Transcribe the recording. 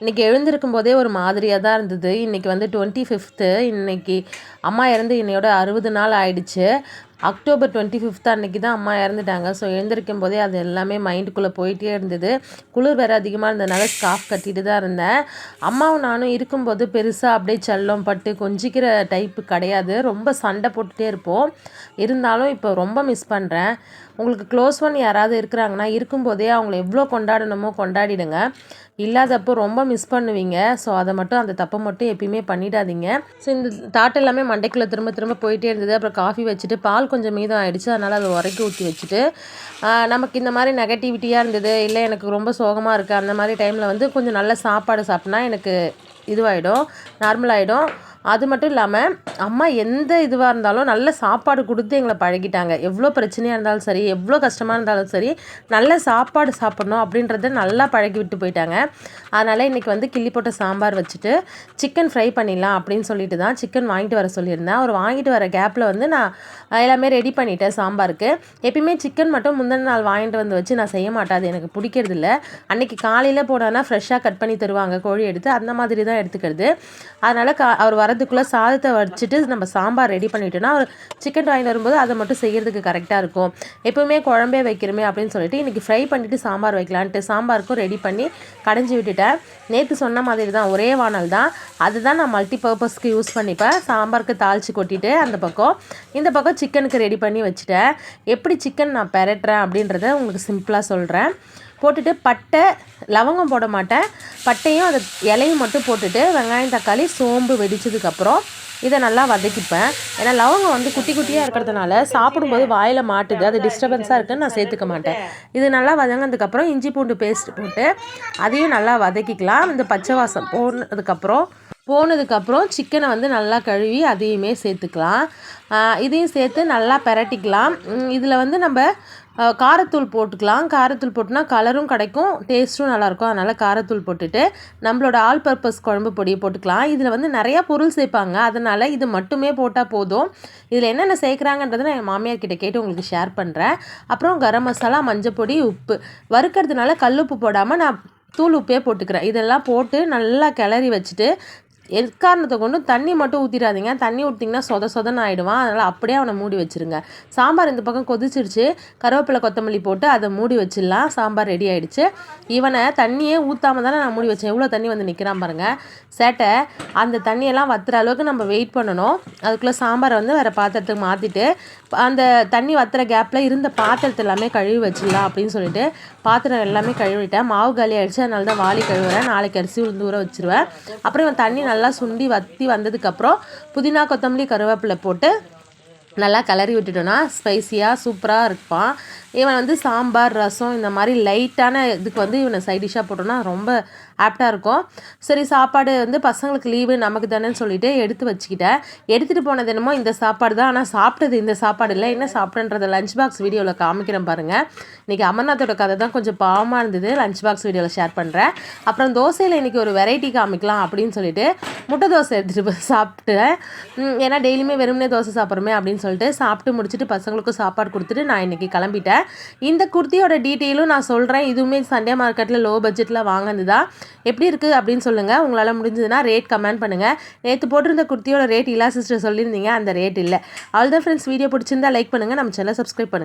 இன்றைக்கி எழுந்திருக்கும் போதே ஒரு மாதிரியாக தான் இருந்தது. இன்றைக்கி வந்து டுவெண்ட்டி ஃபிஃப்த்து இன்றைக்கி அம்மா இறந்து இன்னையோட அறுபது நாள் ஆயிடுச்சு. அக்டோபர் டுவெண்ட்டி ஃபிஃப்த் அன்றைக்கி தான் அம்மா இறந்துட்டாங்க. ஸோ எழுந்திருக்கும் போதே அது எல்லாமே மைண்டுக்குள்ளே போயிட்டே இருந்தது. குளிர் வேறு அதிகமாக இருந்ததுனால ஸ்காஃப் கட்டிட்டு தான் இருந்தேன். அம்மாவும் நானும் இருக்கும்போது பெருசாக அப்படியே செல்லம் பட்டு கொஞ்சிக்கிற டைப்பு கிடையாது. ரொம்ப சண்டை போட்டுகிட்டே இருப்போம். இருந்தாலும் இப்போ ரொம்ப மிஸ் பண்ணுறேன் உங்களுக்கு க்ளோஸ் ஒன் யாராவது இருக்கிறாங்கன்னா இருக்கும்போதே அவங்கள எவ்வளோ கொண்டாடணுமோ கொண்டாடிடுங்க. இல்லாதப்போ ரொம்ப மிஸ் பண்ணுவீங்க. ஸோ அதை மட்டும் அந்த தப்பை மட்டும் எப்பயுமே பண்ணிடாதீங்க. ஸோ இந்த தாட் எல்லாமே மண்டைக்குள்ளே திரும்ப திரும்ப போயிட்டே இருந்தது. அப்புறம் காஃபி வச்சுட்டு பால் கொஞ்சம் மீதம் ஆகிடுச்சு அதனால் அதை உரைக்கி ஊற்றி வச்சுட்டு நமக்கு இந்த மாதிரி நெகட்டிவிட்டியாக இருந்தது இல்லை எனக்கு ரொம்ப சோகமாக இருக்குது அந்த மாதிரி டைமில் வந்து கொஞ்சம் நல்ல சாப்பாடு சாப்பிட்னா எனக்கு இதுவாகிடும் நார்மலாகிடும் அது மட்டும் இல்லாமல் அம்மா எந்த இதுவாக இருந்தாலும் நல்ல சாப்பாடு கொடுத்து எங்களை பழகிட்டாங்க. எவ்வளோ பிரச்சனையாக இருந்தாலும் சரி எவ்வளோ கஷ்டமாக இருந்தாலும் சரி நல்ல சாப்பாடு சாப்பிட்ணும் அப்படின்றத நல்லா பழகி விட்டு போயிட்டாங்க. அதனால் இன்றைக்கி வந்து கிள்ளி போட்ட சாம்பார் வச்சுட்டு சிக்கன் ஃப்ரை பண்ணிடலாம் அப்படின்னு சொல்லிட்டு தான் சிக்கன் வாங்கிட்டு வர சொல்லியிருந்தேன். அவர் வாங்கிட்டு வர கேப்பில் வந்து நான் எல்லாமே ரெடி பண்ணிட்டேன் சாம்பாருக்கு. எப்பயுமே சிக்கன் மட்டும் முந்தின நாள் வாங்கிட்டு வந்து வச்சு நான் செய்ய மாட்டேன். அது எனக்கு பிடிக்கிறது இல்லை அன்றைக்கி காலையில் போனோன்னா ஃப்ரெஷ்ஷாக கட் பண்ணி தருவாங்க கோழி எடுத்து. அந்த மாதிரி தான் எடுத்துக்கிறது. அதனால் கா அவர் வரதுக்குள்ளே சாதத்தை வச்சுட்டு நம்ம சாம்பார் ரெடி பண்ணிட்டோன்னா சிக்கன் வாங்கிட்டு வரும்போது அதை மட்டும் செய்கிறதுக்கு கரெக்டாக இருக்கும். எப்போவுமே குழம்பே வைக்கிறோமே அப்படின்னு சொல்லிட்டு இன்றைக்கி ஃப்ரை பண்ணிவிட்டு சாம்பார் வைக்கலான்ட்டு சாம்பாருக்கும் ரெடி பண்ணி கடைஞ்சி விட்டுட்டேன். நேற்று சொன்ன மாதிரி தான் ஒரே வானல் தான். அதுதான் நான் மல்டி பர்பஸ்க்கு யூஸ் பண்ணிப்பேன். சாம்பாருக்கு தாளித்து கொட்டிட்டு அந்த பக்கம் இந்த பக்கம் சிக்கனுக்கு ரெடி பண்ணி வச்சுட்டேன். எப்படி சிக்கன் நான் பெரட்டுறேன் அப்படின்றத உங்களுக்கு சிம்பிளாக சொல்கிறேன் போட்டுட்டு பட்டை லவங்கம் போட மாட்டேன். பட்டையும் அதை இலையும் மட்டும் போட்டுட்டு வெங்காயம் தக்காளி சோம்பு வெடித்ததுக்கப்புறம் இதை நல்லா வதக்கிப்பேன். ஏன்னா லவங்கம் வந்து குட்டி குட்டியாக இருக்கிறதுனால சாப்பிடும்போது வாயில் மாட்டுது. அது டிஸ்டர்பன்ஸாக இருக்குன்னு நான் சேர்த்துக்க மாட்டேன். இது நல்லா வதங்கினதுக்கப்புறம் இஞ்சி பூண்டு பேஸ்ட் போட்டு அதையும் நல்லா வதக்கிக்கலாம். இந்த பச்சை வாசம் போனதுக்கப்புறம் போனதுக்கப்புறம் சிக்கனை வந்து நல்லா கழுவி அதையுமே சேர்த்துக்கலாம். இதையும் சேர்த்து நல்லா பெரட்டிக்கலாம். இதில் வந்து நம்ம காரத்தூள் போட்டுக்கலாம். காரத்தூள் போட்டுனா கலரும் கிடைக்கும் டேஸ்ட்டும் நல்லாயிருக்கும். அதனால் காரத்தூள் போட்டுட்டு நம்மளோட ஆல் பர்பஸ் குழம்பு பொடியை போட்டுக்கலாம். இதில் வந்து நிறையா பொருள் சேர்ப்பாங்க. அதனால் இது மட்டுமே போட்டால் போதும். இதில் என்னென்ன சேர்க்குறாங்கன்றதை நான் என் மாமியார் கிட்டே கேட்டு உங்களுக்கு ஷேர் பண்ணுறேன் அப்புறம் கரம் மசாலா மஞ்சள் பொடி உப்பு. வறுக்கிறதுனால கல் உப்பு போடாமல் நான் தூள் உப்பே போட்டுக்கிறேன். இதெல்லாம் போட்டு நல்லா கிளறி வச்சுட்டு எக்காரணத்தை கொண்டு தண்ணி மட்டும் ஊற்றிடாதீங்க தண்ணி ஊற்றிங்கன்னா சொத சொதன்னு ஆகிடுவான் அதனால் அப்படியே அவனை மூடி வச்சுருங்க. சாம்பார் இந்த பக்கம் கொதிச்சிருச்சு. கருவேப்பிலை கொத்தமல்லி போட்டு அதை மூடி வச்சிடலாம். சாம்பார் ரெடி ஆகிடுச்சு இவனை தண்ணியே ஊற்றாம தானே நான் மூடி வச்சேன். எவ்வளோ தண்ணி வந்து நிற்கிறான் பாருங்கள் சேட்டை. அந்த தண்ணியெல்லாம் வத்துற அளவுக்கு நம்ம வெயிட் பண்ணணும். அதுக்குள்ளே சாம்பாரை வந்து வேறு பாத்திரத்துக்கு மாற்றிட்டு அந்த தண்ணி வத்துற கேப்பில் இருந்த பாத்திரத்தை எல்லாமே கழுவி வச்சிடலாம் அப்படின்னு சொல்லிட்டு பாத்திரம் எல்லாமே கழுவிட்டேன். மாவு காலி ஆகிடுச்சு அதனால தான் வாளி கழுவுறேன். நாளைக்கு அரிசி உளுந்து ஊற வச்சுருவேன். அப்புறம் இவன் தண்ணி நல்லா நல்லா சுண்டி வத்தி வந்ததுக்கப்புறம் புதினா கொத்தமல்லி கருவேப்பிலை போட்டு நல்லா கிளறி விட்டுட்டோன்னா ஸ்பைஸியாக சூப்பராக இருப்பான். இவன் வந்து சாம்பார் ரசம் இந்த மாதிரி லைட்டான இதுக்கு வந்து இவனை சைட் டிஷ்ஷாக போட்டோன்னா ரொம்ப ஆப்டாக இருக்கும். சரி சாப்பாடு வந்து பசங்களுக்கு லீவு நமக்கு தானேன்னு சொல்லிட்டு எடுத்து வச்சுக்கிட்டேன். எடுத்துகிட்டு போனது என்னமோ இந்த சாப்பாடு தான். ஆனால் சாப்பிட்டது இந்த சாப்பாடு இல்லை. என்ன சாப்பிட்றத லஞ்ச் பாக்ஸ் வீடியோவில் காமிக்கிறேன் பாருங்கள் இன்றைக்கி அமர்நாத்தோட கதை தான் கொஞ்சம் பாவமாக இருந்தது. லஞ்ச் பாக்ஸ் வீடியோவில் ஷேர் பண்ணுறேன் அப்புறம் தோசையில் இன்றைக்கி ஒரு வெரைட்டி காமிக்கலாம் அப்படின்னு சொல்லிட்டு முட்டை தோசை எடுத்துகிட்டு போய் சாப்பிட்டேன். ஏன்னா டெய்லியுமே வெறுமனே தோசை சாப்பிட்றோமே அப்படின்னு சொல்லிட்டு சாப்பிட்டு முடிச்சுட்டு பசங்களுக்கும் சாப்பாடு கொடுத்துட்டு நான் இன்றைக்கி கிளம்பிட்டேன். இந்த குர்த்தியோட டீட்டெயிலும் நான் சொல்கிறேன் இதுவுமே சண்டே மார்க்கெட்டில் லோ பட்ஜெட்டில் வாங்கினது தான். எப்படி இருக்குது அப்படின்னு சொல்லுங்கள் உங்களால் முடிஞ்சதுன்னா ரேட் கமெண்ட் பண்ணுங்கள் நேற்று போட்டிருந்த குர்த்தியோட ரேட் இல்லா சிஸ்டர் சொல்லியிருந்தீங்க அந்த ரேட் இல்லை. ஆல் த ஃப்ரெண்ட்ஸ் வீடியோ பிடிச்சிருந்தா லைக் பண்ணுங்கள் நம்ம சேனல் சப்ஸ்கிரைப் பண்ணுங்கள்